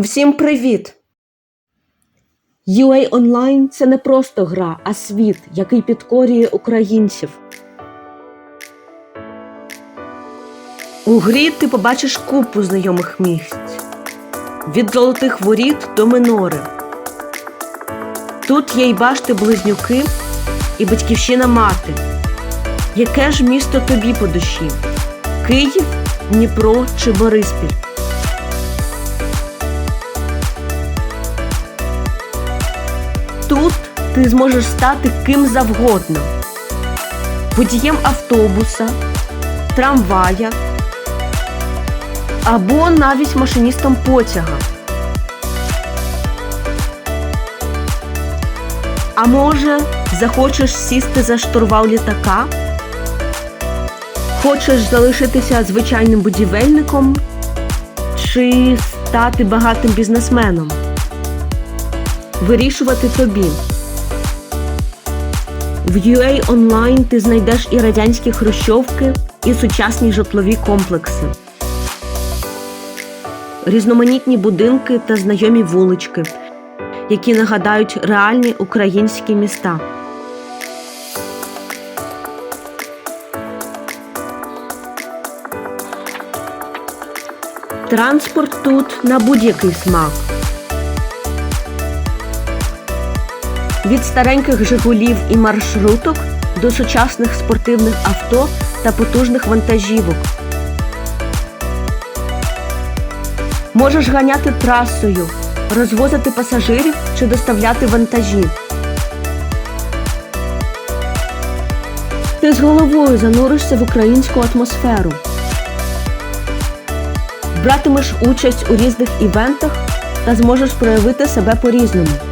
Всім привіт! UA Online – це не просто гра, а світ, який підкорює українців. У грі ти побачиш купу знайомих місць від золотих воріт до минори. Тут є й башти близнюки, і батьківщина мати. Яке ж місто тобі по душі? Київ, Дніпро чи Бориспіль? Тут ти зможеш стати ким завгодно: водієм автобуса, трамвая або навіть машиністом потяга. А може, захочеш сісти за штурвал літака? Хочеш залишитися звичайним будівельником чи стати багатим бізнесменом? Вирішувати тобі. В UA Online ти знайдеш і радянські хрущовки, і сучасні житлові комплекси, різноманітні будинки та знайомі вулички, які нагадають реальні українські міста. Транспорт тут на будь-який смак. Від стареньких Жигулів і маршруток до сучасних спортивних авто та потужних вантажівок. Можеш ганяти трасою, розвозити пасажирів чи доставляти вантажі. Ти з головою зануришся в українську атмосферу. Братимеш участь у різних івентах та зможеш проявити себе по-різному.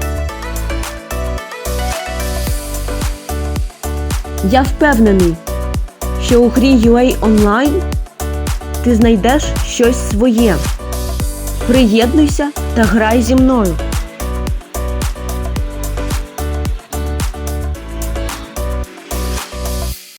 Я впевнений, що у грі UA Online ти знайдеш щось своє. Приєднуйся та грай зі мною.